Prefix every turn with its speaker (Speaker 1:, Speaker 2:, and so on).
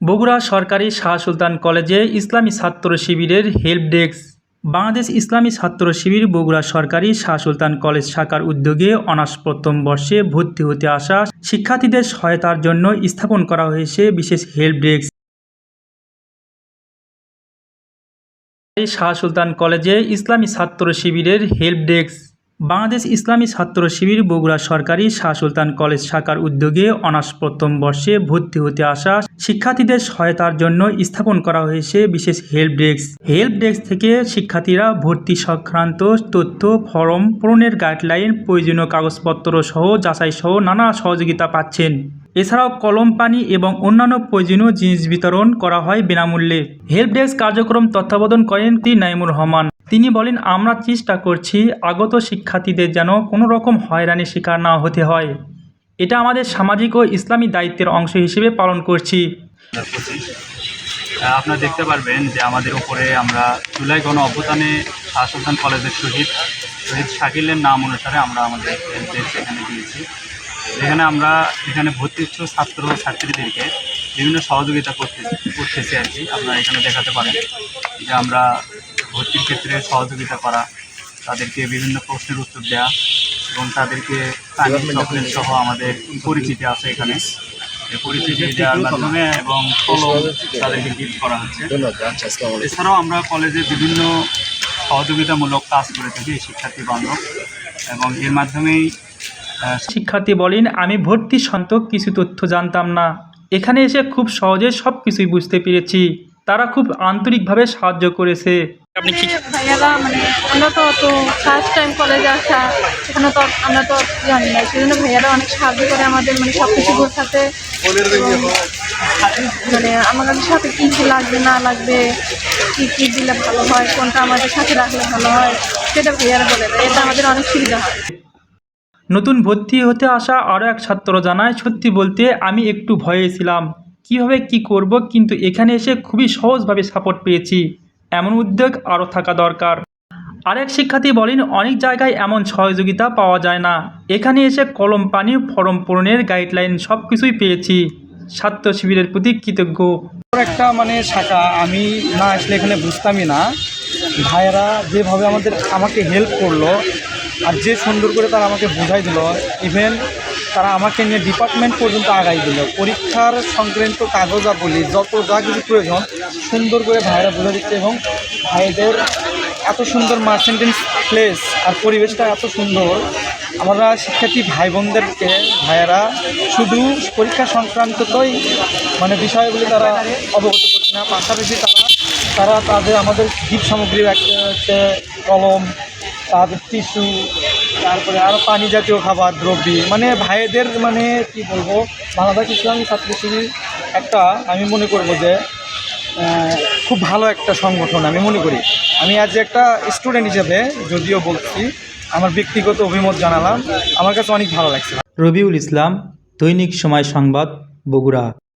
Speaker 1: বগুড়া সরকারি শাহ সুলতান কলেজে ইসলামী ছাত্র শিবিরের হেল্প ডেস্ক। বাংলাদেশ ইসলামী ছাত্র শিবির বগুড়া সরকারি শাহ সুলতান কলেজ শাখার উদ্যোগে অনার্স প্রথম বর্ষে ভর্তি হতে আসা শিক্ষার্থীদের সহায়তার জন্য স্থাপন করা হয়েছে বিশেষ হেল্প ডেস্ক। শাহ সুলতান কলেজে ইসলামী ছাত্র শিবিরের হেল্প ডেস্ক। বাংলাদেশ ইসলামী ছাত্র শিবির বগুড়া সরকারি শাহ সুলতান কলেজ শাখার উদ্যোগে অনার্স প্রথম বর্ষে ভর্তি হতে আসা শিক্ষার্থীদের সহায়তার জন্য স্থাপন করা হয়েছে বিশেষ হেল্প ডেস্ক। হেল্প ডেস্ক থেকে শিক্ষার্থীরা ভর্তি সংক্রান্ত তথ্য, ফরম, পূরণের গাইডলাইন, প্রয়োজনীয় কাগজপত্র সহ যাচাই সহ নানা সহযোগিতা পাচ্ছেন। এছাড়াও কলম পানি এবং অন্যান্য প্রয়োজনীয় জিনিস বিতরণ করা হয় বিনামূল্যে। হেল্প ডেস্ক কার্যক্রম তত্ত্বাবধান করেন তি নাইমুর রহমান। তিনি বলেন, আমরা চেষ্টা করছি আগত শিক্ষার্থীদের যেন কোনো রকম হয়রানির শিকার না হতে হয়। এটা আমাদের সামাজিক ও ইসলামী দায়িত্বের অংশ হিসেবে পালন করছি।
Speaker 2: আপনারা দেখতে পারবেন যে আমাদের উপরে আমরা জুলাই গণ অভ্যুত্থানে শাহ কলেজের শহীদ শহীদ শাকিলের নাম অনুসারে আমরা আমাদের এখানে দিয়েছি। এখানে আমরা এখানে ভর্তি ইচ্ছুক ছাত্র ছাত্রীদেরকে। বিভিন্ন সহযোগিতা করতে করতেছি আর কি। আপনারা এখানে দেখাতে পারেন যে আমরা ভর্তির ক্ষেত্রে সহযোগিতা করা, তাদেরকে বিভিন্ন প্রশ্নের উত্তর দেওয়া এবং তাদেরকে চকলেট সহ আমাদের পরিচিতি আছে এখানে। পরিচিতি দেওয়ার মাধ্যমে এবং কলম তাদেরকে গিফট করা হচ্ছে। এছাড়াও আমরা কলেজে বিভিন্ন সহযোগিতামূলক কাজ করে থাকি শিক্ষার্থী বান্ধব এবং এর মাধ্যমেই
Speaker 1: শিক্ষার্থী বলেন আমি ভর্তি সন্তক কিছু তথ্য জানতাম না। এখানে এসে খুব সহজে সব কিছুই বুঝতে পেরেছি। তারা খুব আন্তরিকভাবে সাহায্য করেছে। আপনি কি
Speaker 3: ভাইয়ারা মানে আমরা তো অত ফার্স্ট টাইম কলেজে আসা এখানে তো আমরা তো জানি না। সেজন্য ভাইয়ারা অনেক সাহায্য করে আমাদের মানে সব কিছু গোছাতে মানে আমাদের সাথে কী কী লাগবে না লাগবে কী কী দিলে ভালো হয় কোনটা আমাদের সাথে রাখলে ভালো হয় সেটা ভাইয়ারা বলে দেয়। এটা আমাদের অনেক সুবিধা হয়।
Speaker 1: নতুন ভর্তি হতে আসা আরও এক ছাত্র জানায়, সত্যি বলতে আমি একটু ভয়ে ছিলাম। কীভাবে কি করব কিন্তু এখানে এসে খুবই সহজভাবে সাপোর্ট পেয়েছি। এমন উদ্যোগ আরও থাকা দরকার। আরেক শিক্ষার্থী বলেন, অনেক জায়গায় এমন সহযোগিতা পাওয়া যায় না। এখানে এসে কলম, পানি, ফরম পূরণের গাইডলাইন সব কিছুই পেয়েছি। ছাত্র শিবিরের প্রতি কৃতজ্ঞ।
Speaker 4: একটা মানে শাখা, আমি না আসলে এখানে বুঝতামই না। ভাইয়েরা যেভাবে আমাদের, আমাকে হেল্প করল আর যে সুন্দর করে তারা আমাকে বুঝাই দিল ইভেন তারা আমাকে নিয়ে ডিপার্টমেন্ট পর্যন্ত আগাই দিল। পরীক্ষার সংক্রান্ত কাগজাবলী, যত যা কিছু প্রয়োজন, সুন্দর করে ভাইয়েরা বুঝে দিচ্ছে এবং ভাইদের এত সুন্দর মার্সেন্টেন্স প্লেস আর পরিবেশটা এত সুন্দর, আমরা শিক্ষার্থী ভাই বোনদেরকে ভাইয়েরা শুধু পরীক্ষা সংক্রান্তই মানে বিষয়গুলি তারা অবগত করছে না, পাশাপাশি তারা তারা তাদের আমাদের গিফট সামগ্রী একটা, কলম তাদের টিস্যু তারপরে আরও পানি জাতীয় খাবার, দ্রব্যী। মানে ভাইদের মানে কি বলব, বাংলাদেশ ইসলামী ছাত্র শিবির একটা, আমি মনে করব যে খুব ভালো একটা সংগঠন, আমি মনে করি। আমি আজ একটা স্টুডেন্ট হিসেবে যদিও বলছি, আমার ব্যক্তিগত অভিমত জানালাম, আমার কাছে অনেক ভালো লাগছে।
Speaker 1: রবিউল ইসলাম, দৈনিক সময় সংবাদ, বগুড়া।